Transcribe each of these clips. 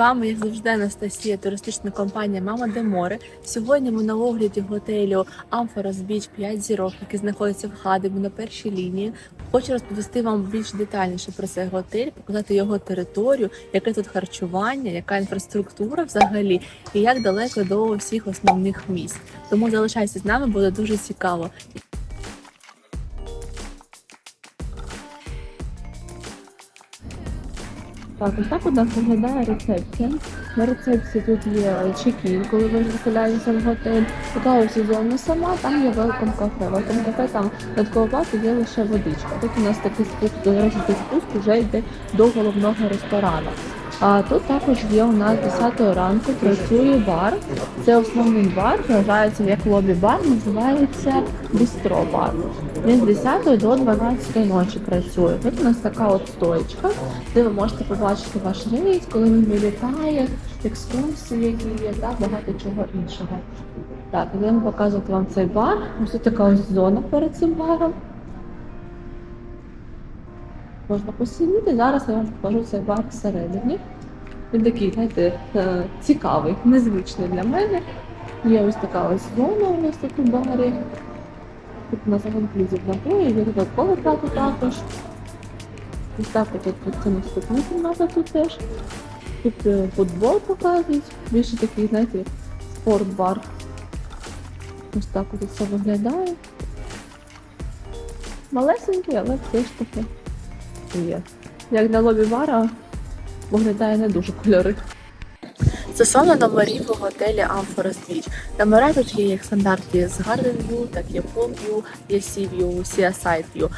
вами, як завжди, Анастасія, туристична компанія Мама де Море. Сьогодні ми на огляді готелю Амфорас Біч 5 зірок, який знаходиться в Хадебі на першій лінії. Хочу розповісти вам більш детальніше про цей готель, показати його територію, яке тут харчування, яка інфраструктура взагалі, і як далеко до всіх основних місць. Тому залишайтеся з нами, буде дуже цікаво. Так, ось так у нас виглядає рецепція. На рецепції тут є чекін, коли ви заселяєтеся в готель. Така ось зона сама, там є велком кафе. Велком кафе там додатково плату є лише водичка. Тут у нас такий спуск, до речі, спуск вже йде до головного ресторану. А тут також є у нас 10 ранку працює бар. Це основний бар, вважається як лобі-бар, називається бістро бар. Він з 10 до 12 ночі працює. Тут у нас така от стоечка, де ви можете побачити ваш рейс, коли він вилітає, екскурсії, які є, та багато чого іншого. Так, будемо показувати вам цей бар. Ось така ось зона перед цим баром. Можна посидіти. Зараз я вам покажу цей бар всередині. Він такий, знаєте, е, цікавий, незвичний для мене. Є ось така ось зона у нас тут у барі. Тут у нас інклюзив напої, є додатково плату також. Ось так от це наступна кімната тут теж. Тут е, футбол показують. Більше такий, знаєте, спортбар. Ось так от все виглядає. Малесенький, але все ж таки є. Як на лобі бара виглядає не дуже кольори. Стосовно номерів у готелі Amphorest Beach. Номера тут є як стандарті з Garden View, так є Pool View, є Sea View, Seaside View.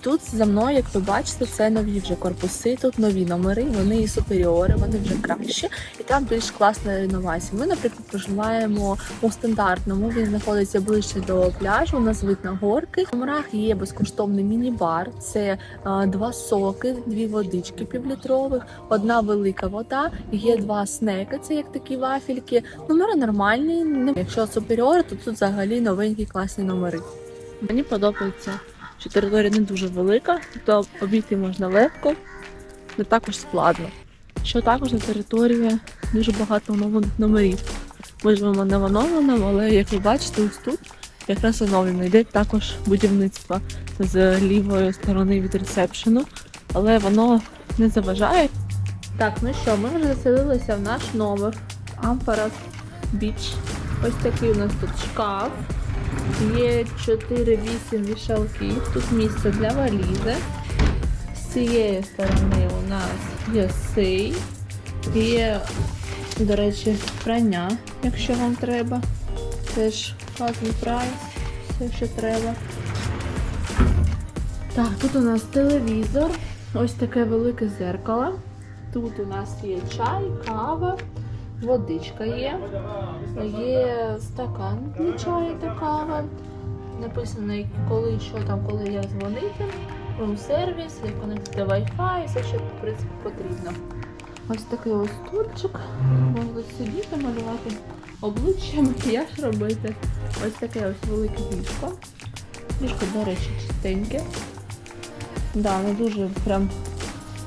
Тут за мною, як ви бачите, це нові вже корпуси, тут нові номери, вони і суперіори, вони вже кращі, і там більш класна інновація. Ми, наприклад, проживаємо у стандартному, він знаходиться ближче до пляжу, у нас вид на горки. В номерах є безкоштовний міні-бар, це е, два соки, дві водички півлітрових, одна велика вода, є два снеки, це як такі вафельки. Номери нормальні. Якщо суперіори, то тут взагалі новенькі класні номери. Мені подобається, що територія не дуже велика, то обійти можна легко, не також складно. Що також на території дуже багато оновлених номерів. Ми живемо не в оновленому, але як ви бачите, ось тут якраз оновлено. Йде також будівництво з лівої сторони від ресепшену, але воно не заважає. Так, ну що, ми вже заселилися в наш номер Амфорас Біч. Ось такий у нас тут шкаф. Є 4-8 вішалків. Тут місце для валізи. З цієї сторони у нас є сей. Є, до речі, прання, якщо вам треба. Теж класний прайс, все, що треба. Так, тут у нас телевізор. Ось таке велике зеркало. Тут у нас є чай, кава, водичка є. Є стакан для чаю та кави. Написано, коли що там, коли я дзвонити. Рум сервіс, як конектити Wi-Fi, все, що в принципі потрібно. Ось такий ось стульчик. Можна сидіти, малювати обличчя, макіяж робити. Ось таке ось велике ліжко. Ліжко, до речі, чистеньке. Да, не дуже прям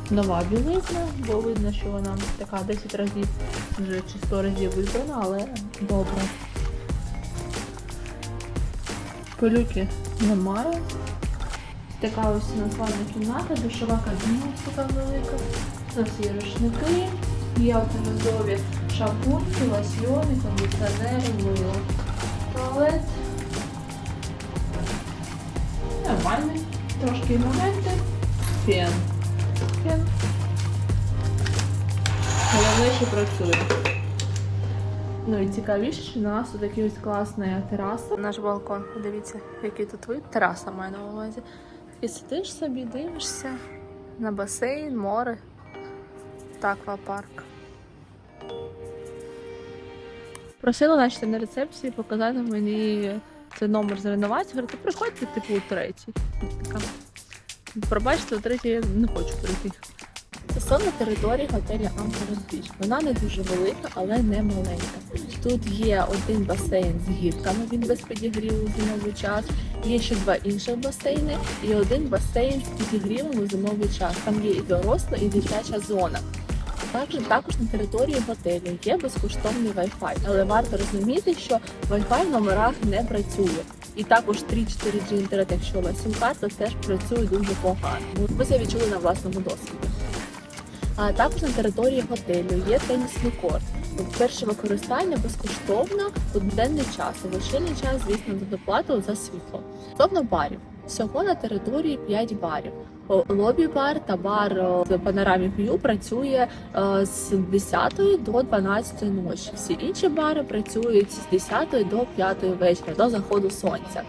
нова білизна, бо видно, що вона така 10 разів вже чи 100 разів вибрана, але добре. Пилюки немає. Така ось названа кімната, душова кабіна така велика. Нас є рушники, є автомобілі шампуньки, лосьйони, кондиціонери, мило. Туалет. Нормальний. Трошки моменти. Фен. Фен. Головне, що працює. Ну і цікавіше, що у нас тут ось класна тераса. Наш балкон, подивіться, який тут вид. Тераса маю на увазі. І сидиш собі, дивишся на басейн, море та аквапарк. Просила наче на рецепції показати мені цей номер з реновації. Говорите, приходьте, типу, у третій. Така. Пробачте, третє я не хочу прийти. Стосовно території готелю Амфорес Біч. Вона не дуже велика, але не маленька. Тут є один басейн з гірками, він без підігріву зимовий час. Є ще два інші басейни і один басейн з підігрівом у зимовий час. Там є і доросла, і дитяча зона. Також, також на території готелю є безкоштовний Wi-Fi, але варто розуміти, що Wi-Fi в номерах не працює. І також 3-4G інтернет, якщо у вас сім-карта, теж працює дуже погано. Ви це відчули на власному досвіді. А також на території готелю є тенісний корт. Перше використання безкоштовно у денний час, у вечірній час, звісно, за доплату за світло. Стосовно барів. Всього на території 5 барів. О, Лобі-бар та бар о, з панорамі View працює е, з 10 до 12 ночі. Всі інші бари працюють з 10 до 5 вечора, до заходу сонця.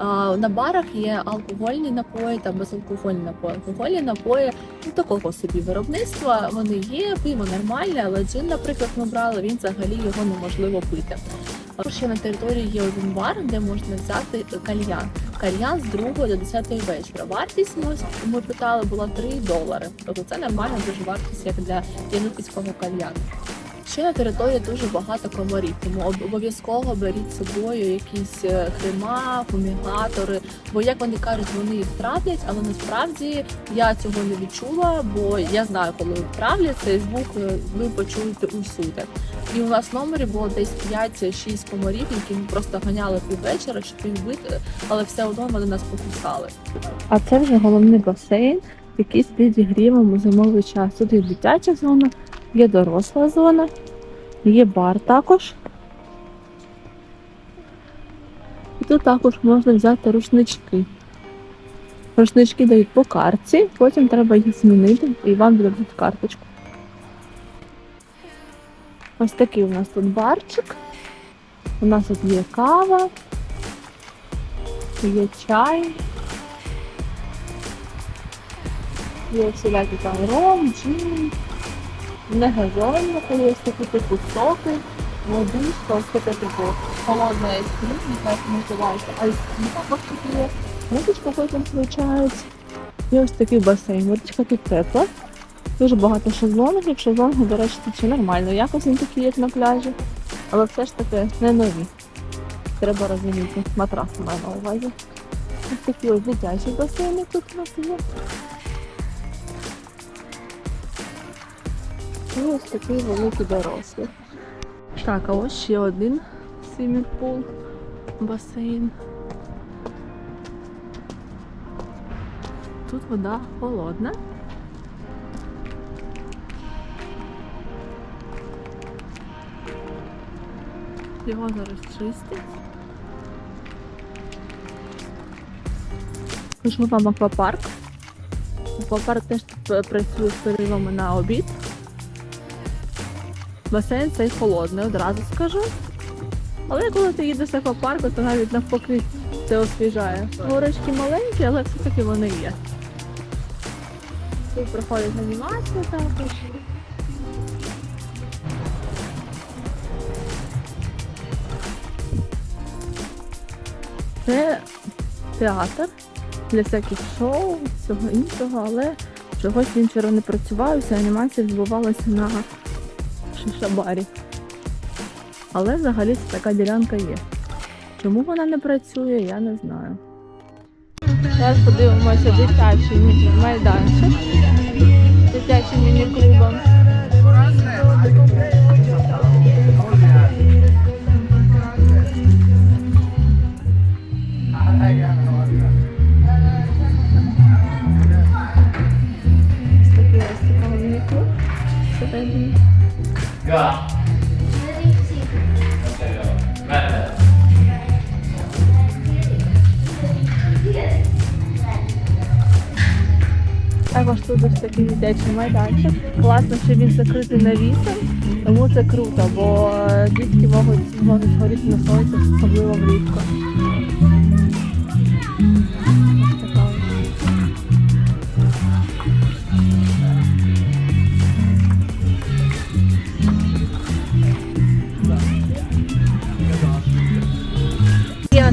Е, На барах є алкогольні напої та безалкогольні напої. Алкогольні напої ну, такого собі виробництва. Вони є, пиво нормальне, але джин, наприклад, ми брали, він взагалі його неможливо пити. Ще на території є один бар, де можна взяти кальян. Кальян з 2 до 10 вечора. Вартість ми, ми питали була 3 долари. Тобто це нормальна дуже вартість як для януківського кальяну. Ще на території дуже багато комарів, тому обов'язково беріть з собою якісь е, крема, фумігатори. Бо як вони кажуть, вони їх травлять, але насправді я цього не відчула, бо я знаю, коли травлять цей звук е, ви почуєте усюди. І у нас в номері було десь 5-6 комарів, які ми просто ганяли піввечора, щоб їх бити, але все одно вони нас покусали. А це вже головний басейн, який з підігрівом у зимовий час. Тут є дитяча зона, є доросла зона, є бар також. І тут також можна взяти рушнички. Рушнички дають по картці, потім треба їх змінити і вам дадуть карточку. Ось такий у нас тут барчик. У нас тут є кава, є чай. Є всілякі там ром, джин, не газонні, коли ось такі типу соки, водичка, ось таке типу холодна айскрім, як називається, айскрім також тут є. Водичка потім включається. І ось такий басейн. Водичка тут тепла. Дуже багато шезлонгів. Шезлонги, до речі, тут ще нормально. Якось не такі, як на пляжі. Але все ж таки не нові. Треба розуміти. Матрас маю на увазі. Ось такі ось дитячі басейни тут у нас є. І ось такий великий дорослий. Так, а ось ще один свімінг-пул, басейн. Тут вода холодна. Його зараз чистять. Покажу вам аквапарк. Аквапарк теж працює з переривами на обід. Басейн цей холодний, одразу скажу. Але коли ти їдеш з аквапарку, то навіть навпаки це освіжає. Горочки маленькі, але все-таки вони є. Тут проходить анімація також. Це театр для всяких шоу, всього іншого, але чогось він вчора не працював, вся анімація відбувалася на шишабарі. Але взагалі така ділянка є. Чому вона не працює, я не знаю. Зараз подивимося дитячий майданчик. Дитячим міні-клубом. Також тут ось такий дитячий майданчик. Класно, що він закритий навісом, тому це круто, бо е, дітки можуть, можуть горіти на сонці, особливо влітку.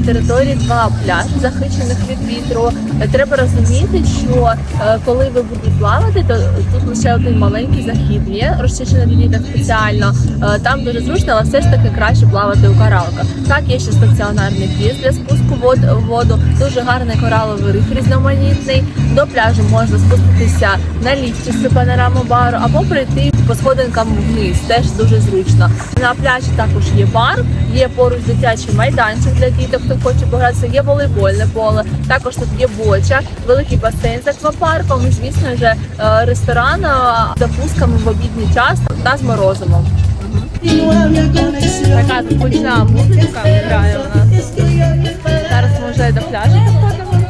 Території два пляжі, захищених від вітру. Треба розуміти, що е, коли ви будете плавати, то тут лише один маленький захід є, розчищений для діток спеціально. Е, Там дуже зручно, але все ж таки краще плавати у коралках. Так, є ще стаціонарний піс для спуску вод, воду, дуже гарний кораловий риф різноманітний. До пляжу можна спуститися на ліфті з панораму бару або прийти по сходинкам вниз. Теж дуже зручно. На пляжі також є бар, є поруч дитячий майданчик для діток, хто хоче погратися, є волейбольне поле. Також тут є боча, великий басейн з аквапарком і, звісно ж, е, ресторан е, з запусками в обідній час та з морозивом. Така тут гучна музичка грає у нас. Зараз ми вже до пляжу підходимо.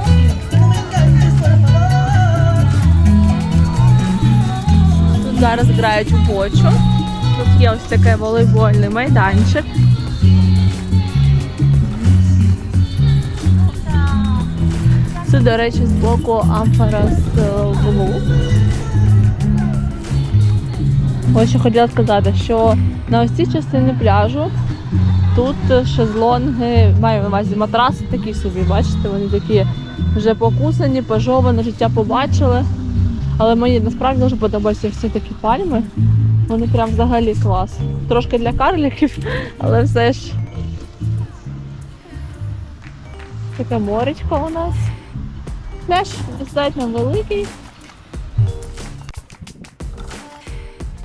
Тут зараз грають у бочу. Тут є ось такий волейбольний майданчик. Це, до речі, з боку амфора з е, Блу. Ось що хотіла сказати, що на ось цій частині пляжу тут шезлонги, маю на увазі матраси такі собі, бачите, вони такі вже покусані, пожовані, життя побачили. Але мені насправді дуже подобаються всі такі пальми. Вони прям взагалі клас. Трошки для карликів, але все ж. Таке моречко у нас. Пляж достатньо великий.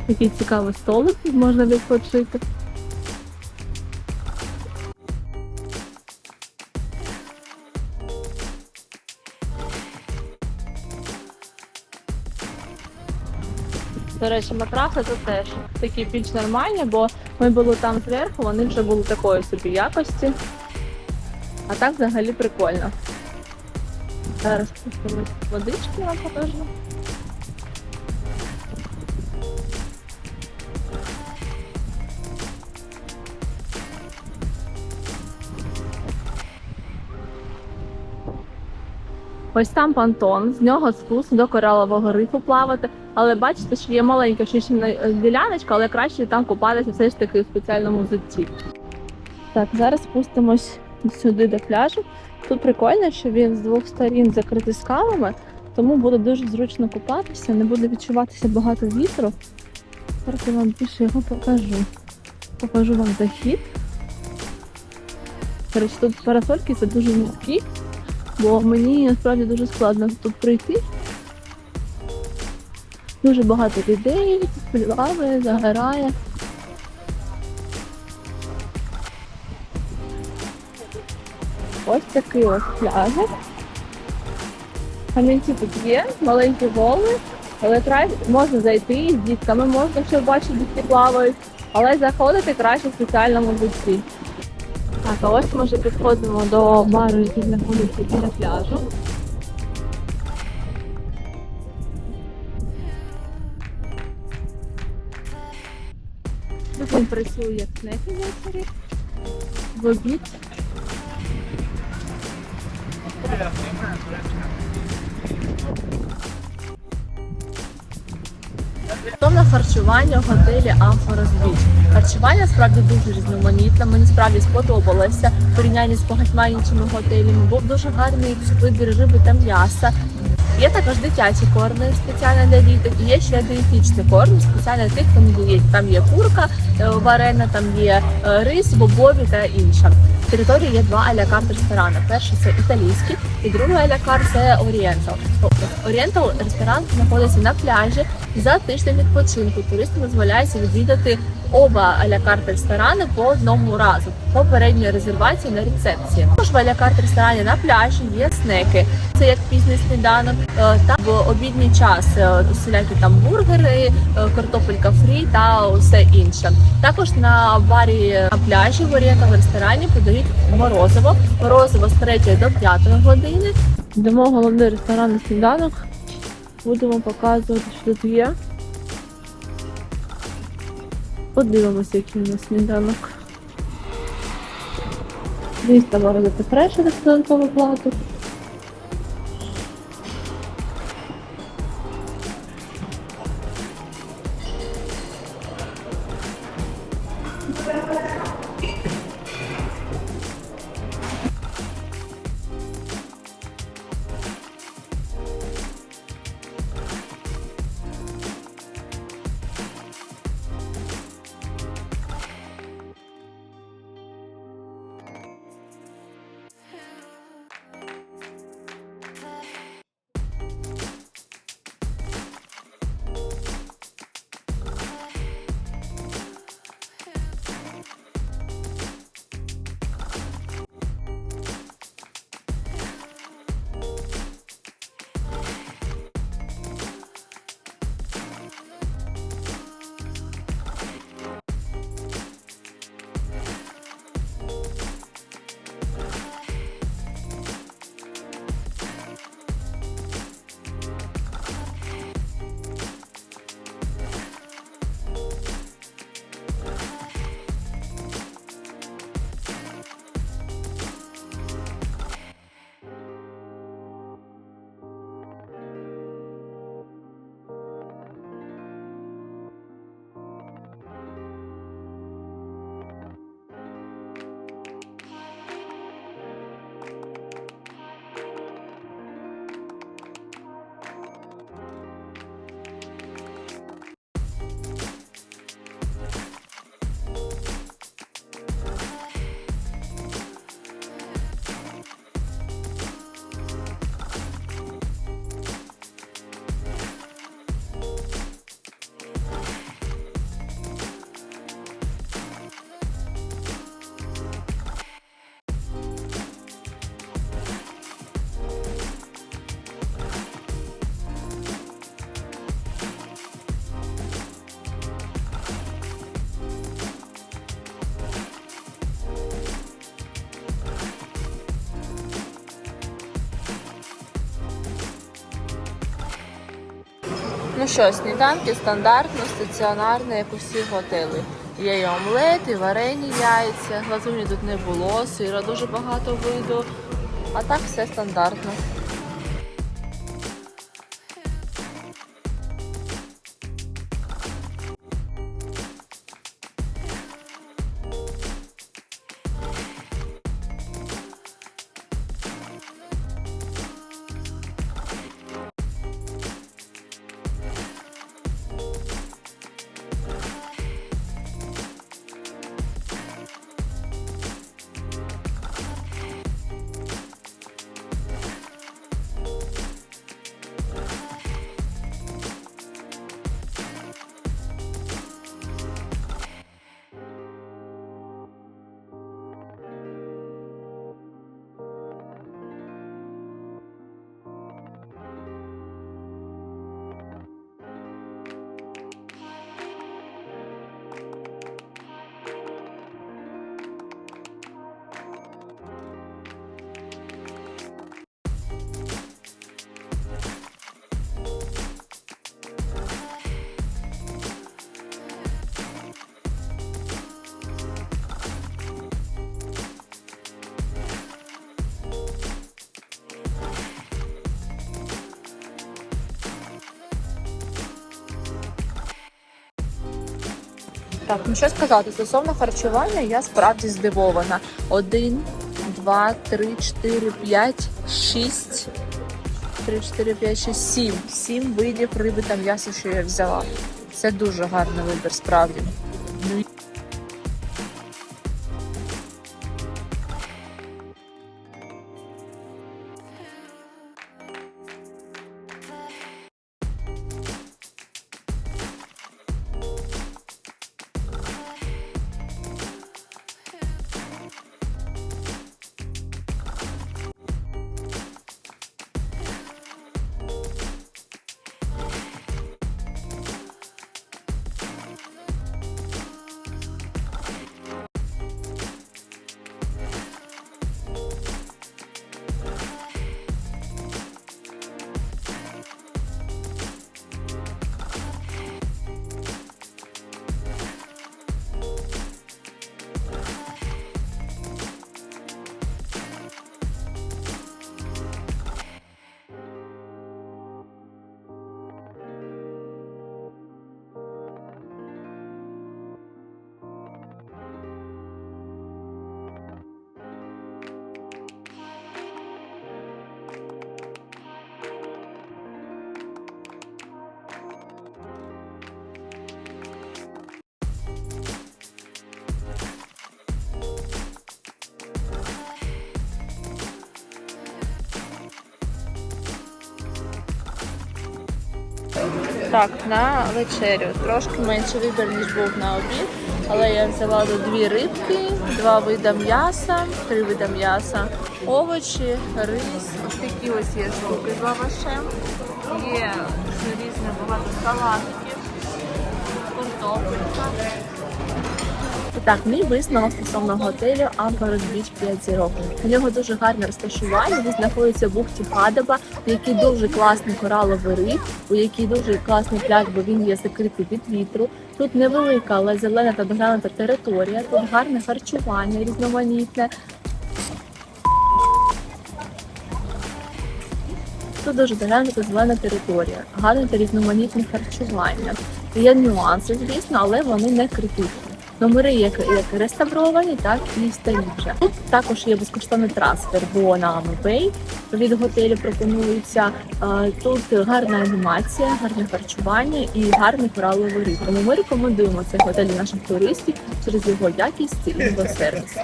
Такий цікавий столик можна відпочити. До речі, матраси тут теж такі більш нормальні, бо ми були там зверху, вони вже були такої собі якості. А так взагалі прикольно. Зараз спустимось водички вам покажу. Ось там понтон, з нього спуск до коралового рифу плавати. Але бачите, що є маленька очищена е, діляночка, але краще там купатися все ж таки в спеціальному зутті. Так, зараз спустимось сюди до пляжу. Тут прикольно, що він з двох сторін закритий скалами, тому буде дуже зручно купатися, не буде відчуватися багато вітру. Зараз я вам більше його покажу. Покажу вам захід. Коротше, тут парасольки це дуже низькі, бо мені насправді дуже складно тут пройти. Дуже багато людей, плаває, загорає. Ось такий ось пляжик. Камінці тут є, маленькі волни, але краще можна зайти з дітками, можна ще бачити, дітки плавають, але заходити краще в спеціальному бутці. Так, а ось ми вже підходимо до бару, який знаходиться біля пляжу. Тут він працює як снеки ввечері, в обід. Стосовно харчування в готелі Амфора Біч. Харчування справді дуже різноманітне. Мені справді сподобалося в порівнянні з багатьма іншими готелями. Був дуже гарний вибір риби та м'яса. Є також дитячі корми спеціально для діток, і є ще дієтичний корм спеціально для тих, хто не діє. Там є курка е, варена, там є е, рис, бобові та інше. Території є два аля-карт ресторани. Перший це італійський, і другий аля-карт це Орієнтал. Орієнтал ресторан знаходиться на пляжі. За тиждень відпочинку туристам дозволяється відвідати оба аля-карт ресторани по одному разу. Попередньої резервації на рецепції. Також в аля-карт ресторані на пляжі є снеки. Це як пізній сніданок. е, Та в обідній час е, усілякі там бургери, е, картопелька фрі та усе інше. Також на барі на пляжі в орієнтал ресторані подають морозиво. Морозиво з 3 до 5 години. Йдемо головний ресторан на сніданок. Будемо показувати, що тут є. Подивимося, який у нас сніданок. 200 морозити фреш на додаткову плату. Ну що, сніданки стандартно, стаціонарно, як усі готели. Є і омлет, і варені яйця, глазуні тут не було, сира дуже багато виду. А так все стандартно. Так, ну що сказати, стосовно харчування я справді здивована. Один, два, три, чотири, п'ять, шість. Три, чотири, п'ять, шість, сім. Сім видів риби та м'яса, що я взяла. Це дуже гарний вибір, справді. Так, на вечерю. Трошки менше вибір, ніж був на обід. Але я взяла дві рибки, два вида м'яса, три вида м'яса, овочі, рис. Ось такі ось є штуки з лавашем. Є різне багато салатиків, картопелька. Так, мій висновок стосовно готелю Amber Beach 5 зірок. У нього дуже гарне розташування. Він знаходиться в бухті Падаба, в якій дуже класний кораловий риф, у якій дуже класний пляж, бо він є закритий від вітру. Тут невелика, але зелена та доглянута територія. Тут гарне харчування, різноманітне. Тут дуже доглянута зелена територія, гарне та різноманітне харчування. Є нюанси, звісно, але вони не критичні. Номери як, як реставровані, так і старіше. Тут також є безкоштовний трансфер бо на Бей від готелю пропонується. Е, Тут гарна анімація, гарне харчування і гарний кораловий риф. Тому ми рекомендуємо цей готель наших туристів через його якість і його сервіс.